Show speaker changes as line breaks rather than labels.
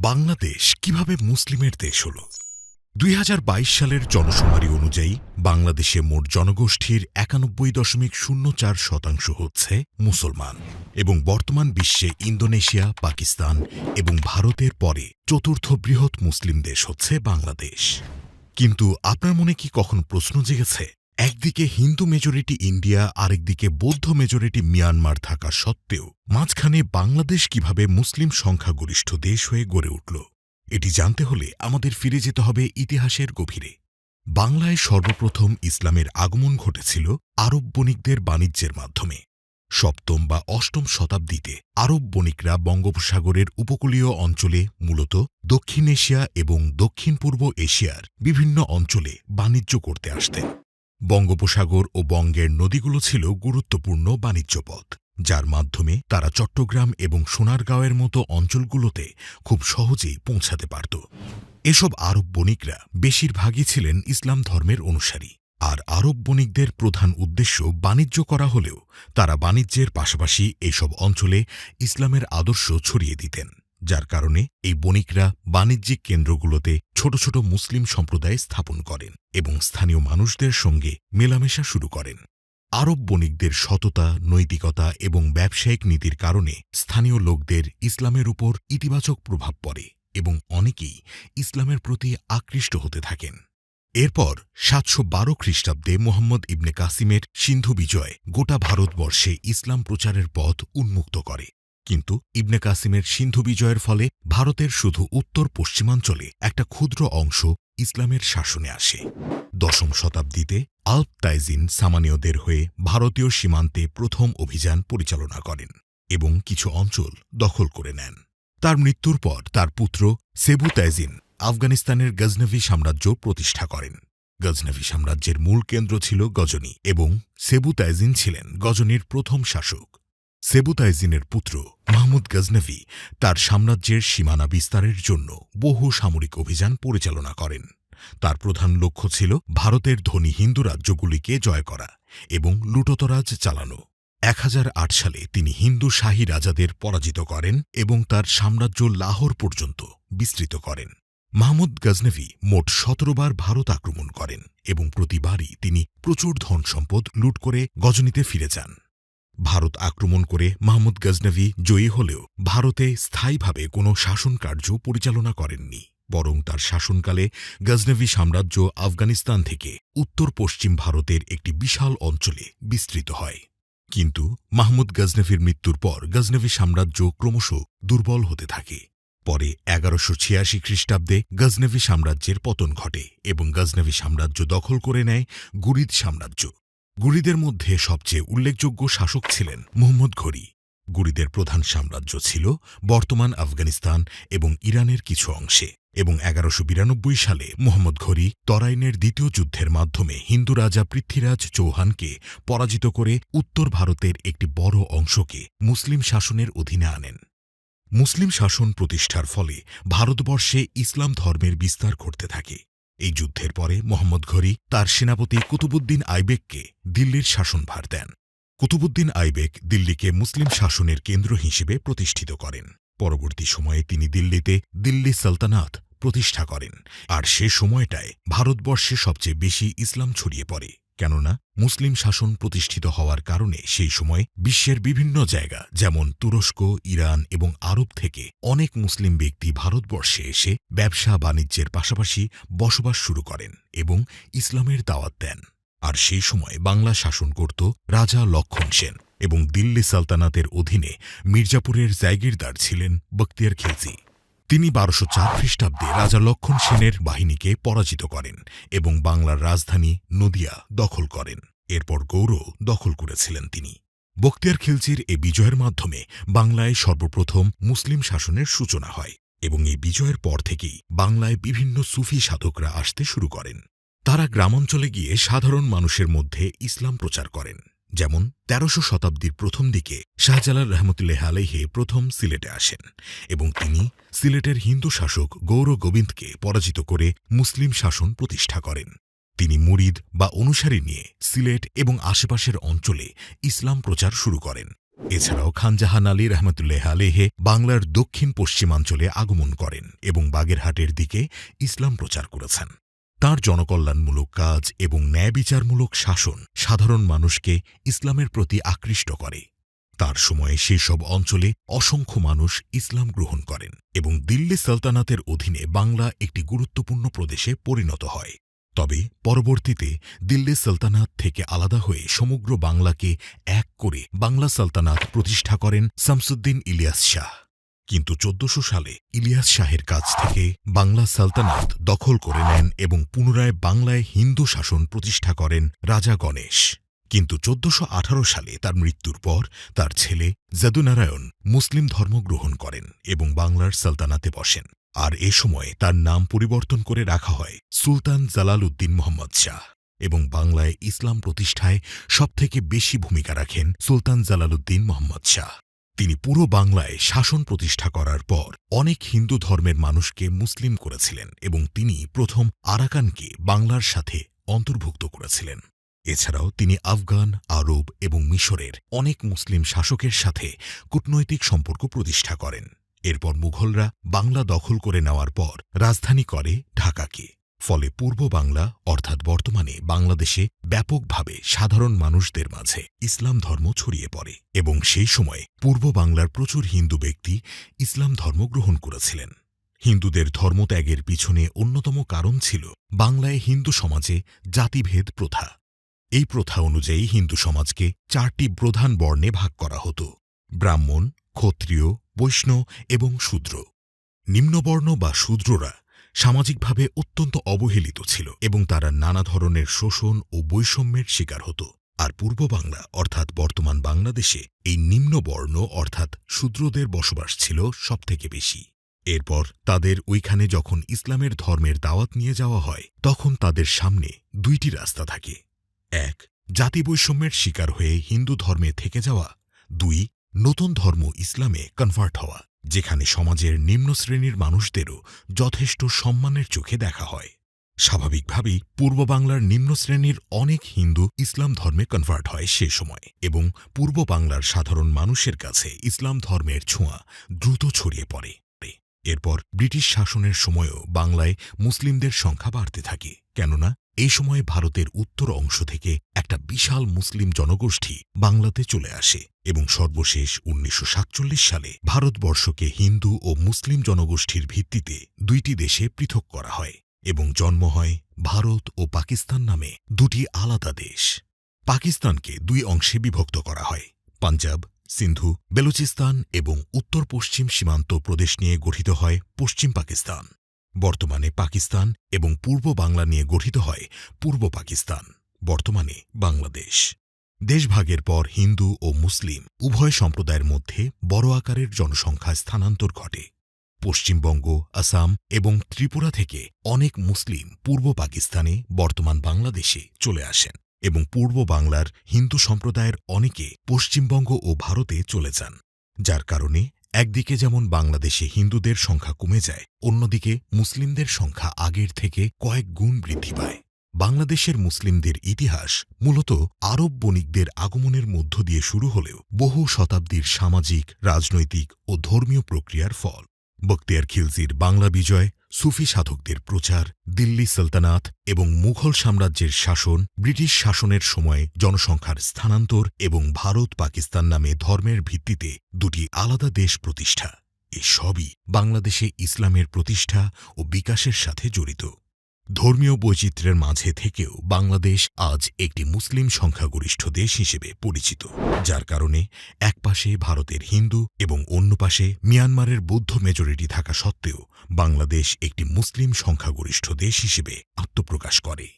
বাংলাদেশ কীভাবে মুসলিমের দেশ হল? দুই হাজার বাইশ সালের জনশুমারি অনুযায়ী বাংলাদেশে মোট জনগোষ্ঠীর একানব্বই দশমিক শূন্য চার শতাংশ হচ্ছে মুসলমান এবং বর্তমান বিশ্বে ইন্দোনেশিয়া, পাকিস্তান এবং ভারতের পরে চতুর্থ বৃহৎ মুসলিম দেশ হচ্ছে বাংলাদেশ। কিন্তু আপনার মনে কি কখন প্রশ্ন জেগেছে? একদিকে হিন্দু মেজরিটি ইন্ডিয়া আরেকদিকে বৌদ্ধ মেজরিটি মিয়ানমার থাকা সত্ত্বেও মাঝখানে বাংলাদেশ কীভাবে মুসলিম সংখ্যাগরিষ্ঠ দেশ হয়ে গড়ে উঠল, এটি জানতে হলে আমাদের ফিরে যেতে হবে ইতিহাসের গভীরে। বাংলায় সর্বপ্রথম ইসলামের আগমন ঘটেছিল আরব বণিকদের বাণিজ্যের মাধ্যমে। সপ্তম বা অষ্টম শতাব্দীতে আরব বণিকরা বঙ্গোপসাগরের উপকূলীয় অঞ্চলে, মূলত দক্ষিণ এশিয়া এবং দক্ষিণ পূর্ব এশিয়ার বিভিন্ন অঞ্চলে বাণিজ্য করতে আসতেন। বঙ্গোপসাগর ও বঙ্গের নদীগুলো ছিল গুরুত্বপূর্ণ বাণিজ্যপথ যার মাধ্যমে তারা চট্টগ্রাম এবং সোনারগাঁওয়ের মতো অঞ্চলগুলোতে খুব সহজেই পৌঁছাতে পারত। এসব আরব বণিকরা বেশিরভাগই ছিলেন ইসলাম ধর্মের অনুসারী, আর আরব বণিকদের প্রধান উদ্দেশ্য বাণিজ্য করা হলেও তারা বাণিজ্যের পাশাপাশি এইসব অঞ্চলে ইসলামের আদর্শ ছড়িয়ে দিতেন। যার কারণে এই বণিকরা বাণিজ্যিক কেন্দ্রগুলোতে ছোট ছোট মুসলিম সম্প্রদায় স্থাপন করেন এবং স্থানীয় মানুষদের সঙ্গে মেলামেশা শুরু করেন। আরব বণিকদের সততা, নৈতিকতা এবং ব্যবসায়িক নীতির কারণে স্থানীয় লোকদের ইসলামের উপর ইতিবাচক প্রভাব পড়ে এবং অনেকেই ইসলামের প্রতি আকৃষ্ট হতে থাকেন। এরপর সাতশো বারো খ্রিস্টাব্দে মোহাম্মদ ইবনে কাসিমের সিন্ধু বিজয় গোটা ভারতবর্ষে ইসলাম প্রচারের পথ উন্মুক্ত করে। কিন্তু ইবনে কাসিমের সিন্ধু বিজয়ের ফলে ভারতের শুধু উত্তর পশ্চিমাঞ্চলে একটা ক্ষুদ্র অংশ ইসলামের শাসনে আসে। দশম শতাব্দীতে আল্প তাইজিন সামানীয়দের হয়ে ভারতীয় সীমান্তে প্রথম অভিযান পরিচালনা করেন এবং কিছু অঞ্চল দখল করে নেন। তার মৃত্যুর পর তার পুত্র সেবু তাইজিন আফগানিস্তানের গজনভি সাম্রাজ্য প্রতিষ্ঠা করেন। গজনভি সাম্রাজ্যের মূল কেন্দ্র ছিল গজনী এবং সেবু তাইজিন ছিলেন গজনীর প্রথম শাসক। সেবুতাইজিনের পুত্র মাহমুদ গজনভি তার সাম্রাজ্যের সীমানা বিস্তারের জন্য বহু সামরিক অভিযান পরিচালনা করেন। তার প্রধান লক্ষ্য ছিল ভারতের ধনী হিন্দু রাজ্যগুলিকে জয় করা এবং লুটতরাজ চালানো। এক হাজার আট সালে তিনি হিন্দু শাহী রাজাদের পরাজিত করেন এবং তার সাম্রাজ্য লাহোর পর্যন্ত বিস্তৃত করেন। মাহমুদ গজনভি মোট সতেরোবার ভারত আক্রমণ করেন এবং প্রতিবারই তিনি প্রচুর ধন সম্পদ লুট করে গজনীতে ফিরে যান। ভারত আক্রমণ করে মাহমুদ গজনভি জয়ী হলেও ভারতে স্থায়ীভাবে কোনো শাসনকার্য পরিচালনা করেননি, বরং তার শাসনকালে গজনভি সাম্রাজ্য আফগানিস্তান থেকে উত্তর পশ্চিম ভারতের একটি বিশাল অঞ্চলে বিস্তৃত হয়। কিন্তু মাহমুদ গজনভির মৃত্যুর পর গজনভি সাম্রাজ্য ক্রমশ দুর্বল হতে থাকে। পরে এগারোশো ছিয়াশি খ্রিস্টাব্দে গজনভি সাম্রাজ্যের পতন ঘটে এবং গজনভি সাম্রাজ্য দখল করে নেয় গুরিদ সাম্রাজ্য। গুরিদের মধ্যে সবচেয়ে উল্লেখযোগ্য শাসক ছিলেন মুহম্মদ ঘড়ি। গুরিদের প্রধান সাম্রাজ্য ছিল বর্তমান আফগানিস্তান এবং ইরানের কিছু অংশে এবং এগারোশো বিরানব্বই সালে মোহাম্মদ ঘড়ি তরাইনের দ্বিতীয় যুদ্ধের মাধ্যমে হিন্দু রাজা পৃথ্বীরাজ চৌহানকে পরাজিত করে উত্তর ভারতের একটি বড় অংশকে মুসলিম শাসনের অধীনে আনেন। মুসলিম শাসন প্রতিষ্ঠার ফলে ভারতবর্ষে ইসলাম ধর্মের বিস্তার ঘটতে থাকে। এই যুদ্ধের পরে মোহাম্মদ ঘড়ি তার সেনাপতি কুতুবুদ্দিন আইবেককে দিল্লির শাসনভার দেন। কুতুবুদ্দিন আইবেক দিল্লিকে মুসলিম শাসনের কেন্দ্র হিসেবে প্রতিষ্ঠিত করেন। পরবর্তী সময়ে তিনি দিল্লিতে দিল্লি সালতানাত প্রতিষ্ঠা করেন। আর সে সময়টায় ভারতবর্ষে সবচেয়ে বেশি ইসলাম ছড়িয়ে পড়ে। কেননা মুসলিম শাসন প্রতিষ্ঠিত হওয়ার কারণে সেই সময় বিশ্বের বিভিন্ন জায়গা, যেমন তুরস্ক, ইরান এবং আরব থেকে অনেক মুসলিম ব্যক্তি ভারতবর্ষে এসে ব্যবসা বাণিজ্যের পাশাপাশি বসবাস শুরু করেন এবং ইসলামের দাওয়াত দেন। আর সেই সময় বাংলা শাসন করত রাজা লক্ষণ সেন এবং দিল্লি সালতানাতের অধীনে মির্জাপুরের জায়গিরদার ছিলেন বক্তিয়ার খিলজি। তিনি বারোশো চার খ্রিস্টাব্দে রাজা লক্ষণ সেনের বাহিনীকে পরাজিত করেন এবং বাংলার রাজধানী নদিয়া দখল করেন। এরপর গৌর দখল করেছিলেন তিনি। বক্তিয়ার খিলজির এ বিজয়ের মাধ্যমে বাংলায় সর্বপ্রথম মুসলিম শাসনের সূচনা হয় এবং এই বিজয়ের পর থেকেই বাংলায় বিভিন্ন সুফি সাধকরা আসতে শুরু করেন। তারা গ্রামাঞ্চলে গিয়ে সাধারণ মানুষের মধ্যে ইসলাম প্রচার করেন। যেমন তেরোশো শতাব্দীর প্রথম দিকে শাহজালাল রহমতুল্লাহ আলহে প্রথম সিলেটে আসেন এবং তিনি সিলেটের হিন্দু শাসক গৌর গোবিন্দকে পরাজিত করে মুসলিম শাসন প্রতিষ্ঠা করেন। তিনি মুরিদ বা অনুসারী নিয়ে সিলেট এবং আশেপাশের অঞ্চলে ইসলাম প্রচার শুরু করেন। এছাড়াও খানজাহান আলী রহমতুল্লাহ আলেহে বাংলার দক্ষিণ পশ্চিমাঞ্চলে আগমন করেন এবং বাগেরহাটের দিকে ইসলাম প্রচার করেছেন। তার জনকল্যাণমূলক কাজ এবং ন্যায়বিচারমূলক শাসন সাধারণ মানুষকে ইসলামের প্রতি আকৃষ্ট করে। তার সময়ে সেসব অঞ্চলে অসংখ্য মানুষ ইসলাম গ্রহণ করেন এবং দিল্লি সালতানাতের অধীনে বাংলা একটি গুরুত্বপূর্ণ প্রদেশে পরিণত হয়। তবে পরবর্তীতে দিল্লি সালতানাত থেকে আলাদা হয়ে সমগ্র বাংলাকে এক করে বাংলা সালতানাত প্রতিষ্ঠা করেন শামসুদ্দিন ইলিয়াস শাহ। কিন্তু চোদ্দশো সালে ইলিয়াস শাহের কাছ থেকে বাংলা সালতানাত দখল করে নেন এবং পুনরায় বাংলায় হিন্দু শাসন প্রতিষ্ঠা করেন রাজা গণেশ। কিন্তু চোদ্দশো সালে তার মৃত্যুর পর তার ছেলে জাদুনারায়ণ মুসলিম ধর্ম গ্রহণ করেন এবং বাংলার সালতানাতে বসেন। আর এ সময় তার নাম পরিবর্তন করে রাখা হয় সুলতান জালাল উদ্দিন মোহাম্মদ শাহ এবং বাংলায় ইসলাম প্রতিষ্ঠায় সবথেকে বেশি ভূমিকা রাখেন সুলতান জালালউদ্দিন মোহাম্মদ শাহ। তিনি পুরো বাংলায় শাসন প্রতিষ্ঠা করার পর অনেক হিন্দু ধর্মের মানুষকে মুসলিম করেছিলেন এবং তিনি প্রথম আরাকানকে বাংলার সাথে অন্তর্ভুক্ত করেছিলেন। এছাড়াও তিনি আফগান, আরব এবং মিশরের অনেক মুসলিম শাসকের সাথে কূটনৈতিক সম্পর্ক প্রতিষ্ঠা করেন। এরপর মুঘলরা বাংলা দখল করে নেওয়ার পর রাজধানী করে ঢাকাকে। ফলে পূর্ব বাংলা, অর্থাৎ বর্তমানে বাংলাদেশে ব্যাপকভাবে সাধারণ মানুষদের মাঝে ইসলাম ধর্ম ছড়িয়ে পড়ে এবং সেই সময়ে পূর্ব বাংলার প্রচুর হিন্দু ব্যক্তি ইসলাম ধর্ম গ্রহণ করেছিলেন। হিন্দুদের ধর্মত্যাগের পিছনে অন্যতম কারণ ছিল বাংলায় হিন্দু সমাজে জাতিভেদ প্রথা। এই প্রথা অনুযায়ী হিন্দু সমাজকে চারটি প্রধান বর্ণে ভাগ করা হতো, ব্রাহ্মণ, ক্ষত্রিয়, বৈষ্ণব এবং শূদ্র। নিম্নবর্ণ বা শূদ্ররা সামাজিকভাবে অত্যন্ত অবহেলিত ছিল এবং তারা নানা ধরনের শোষণ ও বৈষম্যের শিকার হতো। আর পূর্ব বাংলা, অর্থাৎ বর্তমান বাংলাদেশে, এই নিম্নবর্ণ, অর্থাৎ শূদ্রদের বসবাস ছিল সবথেকে বেশি। এরপর তাদের ওইখানে যখন ইসলামের ধর্মের দাওয়াত নিয়ে যাওয়া হয়, তখন তাদের সামনে দুইটি রাস্তা থাকে। এক, জাতি বৈষম্যের শিকার হয়ে হিন্দু ধর্মে থেকে যাওয়া। দুই, নতুন ধর্ম ইসলামে কনভার্ট হওয়া। যেখানে সমাজের নিম্ন শ্রেণির মানুষদেরও যথেষ্ট সম্মানের চোখে দেখা হয়। স্বাভাবিকভাবেই পূর্ব বাংলার নিম্ন শ্রেণির অনেক হিন্দু ইসলাম ধর্মে কনভার্ট হয় সে সময় এবং পূর্ব বাংলার সাধারণ মানুষের কাছে ইসলাম ধর্মের ছোঁয়া দ্রুত ছড়িয়ে পড়ে। এরপর ব্রিটিশ শাসনের সময়ও বাংলায় মুসলিমদের সংখ্যা বাড়তে থাকে। কেননা এই সময় ভারতের উত্তর অংশ থেকে একটা বিশাল মুসলিম জনগোষ্ঠী বাংলাতে চলে আসে এবং সর্বশেষ উনিশশো সাতচল্লিশ সালে ভারতবর্ষকে হিন্দু ও মুসলিম জনগোষ্ঠীর ভিত্তিতে দুইটি দেশে পৃথক করা হয় এবং জন্ম হয় ভারত ও পাকিস্তান নামে দুটি আলাদা দেশ। পাকিস্তানকে দুই অংশে বিভক্ত করা হয়, পাঞ্জাব, সিন্ধু, বেলুচিস্তান এবং উত্তর পশ্চিম সীমান্ত প্রদেশ নিয়ে গঠিত হয় পশ্চিম পাকিস্তান। বর্তমানে পাকিস্তান এবং পূর্ব বাংলা নিয়ে গঠিত হয় পূর্ব পাকিস্তান, বর্তমানে বাংলাদেশ। দেশভাগের পর হিন্দু ও মুসলিম, উভয় সম্প্রদায়ের মধ্যে বড় আকারের জনসংখ্যা স্থানান্তর ঘটে। পশ্চিমবঙ্গ, আসাম এবং ত্রিপুরা থেকে অনেক মুসলিম পূর্ব পাকিস্তানে বর্তমান বাংলাদেশে চলে আসেন এবং পূর্ব বাংলার হিন্দু সম্প্রদায়ের অনেকে পশ্চিমবঙ্গ ও ভারতে চলে যান, যার কারণে একদিকে যেমন বাংলাদেশে হিন্দুদের সংখ্যা কমে যায়, অন্যদিকে মুসলিমদের সংখ্যা আগের থেকে কয়েক গুণ বৃদ্ধি পায়। বাংলাদেশের মুসলিমদের ইতিহাস মূলত আরব বণিকদের আগমনের মধ্য দিয়ে শুরু হলেও বহু শতাব্দীর সামাজিক, রাজনৈতিক ও ধর্মীয় প্রক্রিয়ার ফল। বক্তিয়ার খিলজির বাংলা বিজয় সুফি সাধকদের প্রচার, দিল্লি সালতানাত এবং মুঘল সাম্রাজ্যের শাসন, ব্রিটিশ শাসনের সময়ে জনসংখ্যার স্থানান্তর এবং ভারত পাকিস্তান নামে ধর্মের ভিত্তিতে দুটি আলাদা দেশ প্রতিষ্ঠা। এসবই বাংলাদেশে ইসলামের প্রতিষ্ঠা ও বিকাশের সাথে জড়িত। ধর্মীয় বৈচিত্র্যের মাঝে থেকেও বাংলাদেশ আজ একটি মুসলিম সংখ্যাগরিষ্ঠ দেশ হিসেবে পরিচিত, যার কারণে একপাশে ভারতের হিন্দু এবং অন্য পাশে মিয়ানমারের বৌদ্ধ মেজরিটি থাকা সত্ত্বেও বাংলাদেশ একটি মুসলিম সংখ্যাগরিষ্ঠ দেশ হিসেবে আত্মপ্রকাশ করে।